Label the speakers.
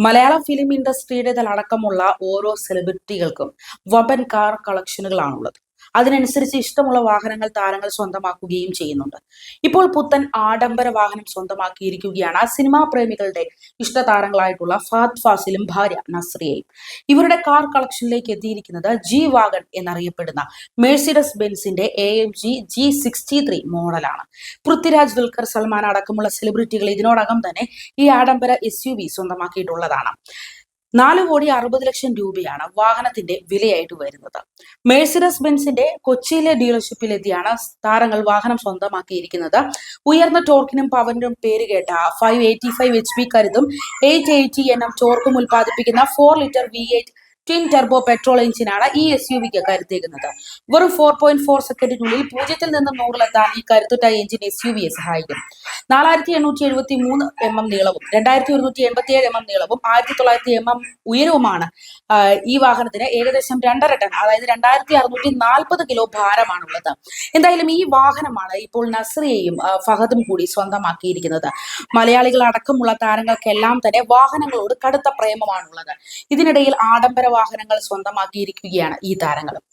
Speaker 1: മലയാള film ഇൻഡസ്ട്രിയുടെ അടക്കമുള്ള ഓരോ സെലിബ്രിറ്റികൾക്കും വമ്പൻ കാർ കളക്ഷനുകളാണുള്ളത് അതിനനുസരിച്ച് ഇഷ്ടമുള്ള വാഹനങ്ങൾ താരങ്ങൾ സ്വന്തമാക്കുകയും ചെയ്യുന്നുണ്ട്. ഇപ്പോൾ പുത്തൻ ആഡംബര വാഹനം സ്വന്തമാക്കിയിരിക്കുകയാണ് ആ സിനിമാ പ്രേമികളുടെ ഇഷ്ട താരങ്ങളായിട്ടുള്ള ഫാത് ഫാസിലും ഭാര്യ നസ്രിയയും. ഇവരുടെ കാർ കളക്ഷനിലേക്ക് എത്തിയിരിക്കുന്നത് ജി വാഗൺ എന്നറിയപ്പെടുന്ന Mercedes ബെൻസിന്റെ A M G G sixty three മോഡലാണ്. പൃഥ്വിരാജ് ദുൽഖർ സൽമാൻ അടക്കമുള്ള സെലിബ്രിറ്റികൾ ഇതിനോടകം തന്നെ ഈ ആഡംബര എസ് യു വി സ്വന്തമാക്കിയിട്ടുള്ളതാണ്. നാല് കോടി അറുപത് ലക്ഷം രൂപയാണ് വാഹനത്തിന്റെ വിലയായിട്ട് വരുന്നത്. മേഴ്സിഡസ് ബെൻസിന്റെ കൊച്ചിയിലെ ഡീലർഷിപ്പിലെത്തിയാണ് താരങ്ങൾ വാഹനം സ്വന്തമാക്കിയിരിക്കുന്നത്. ഉയർന്ന ടോർക്കിനും പവറിനും പേരുകേട്ട five eighty five H P കരുതും എയ്റ്റ് എയ്റ്റി എൻ എം ടോർക്കും ഉൽപ്പാദിപ്പിക്കുന്ന four litre V eight twin turbo petrol എഞ്ചിനാണ് ഈ എസ് യു വിക്ക് കരുത്തേക്കുന്നത് വെറും ഫോർ പോയിന്റ് ഫോർ സെക്കൻഡിനുള്ളിൽ പൂജ്യത്തിൽ നിന്ന് നൂറിലെത്താൻ ഈ കരുത്തുറ്റ എഞ്ചിൻ എസ് യു വിയെ സഹായിക്കും. നാലായിരത്തി എണ്ണൂറ്റി എഴുപത്തി മൂന്ന് എം എം നീളവും രണ്ടായിരത്തി ഒരുന്നൂറ്റി എൺപത്തി ഏഴ് എം എം നീളവും ആയിരത്തി തൊള്ളായിരത്തി എം എം ഉയരവുമാണ് ഈ വാഹനത്തിന് ഏകദേശം രണ്ടര ടൺ അതായത് രണ്ടായിരത്തി അറുന്നൂറ്റി നാൽപ്പത് കിലോ ഭാരമാണുള്ളത്. എന്തായാലും ഈ വാഹനമാണ് ഇപ്പോൾ നസ്രിയയും ഫഹദും കൂടി സ്വന്തമാക്കിയിരിക്കുന്നത്. മലയാളികൾ അടക്കമുള്ള താരങ്ങൾക്കെല്ലാം തന്നെ വാഹനങ്ങളോട് കടുത്ത പ്രേമമാണുള്ളത്. ഇതിനിടയിൽ ആഡംബര വാഹനങ്ങൾ സ്വന്തമാക്കിയിരിക്കുകയാണ് ഈ താരങ്ങളും.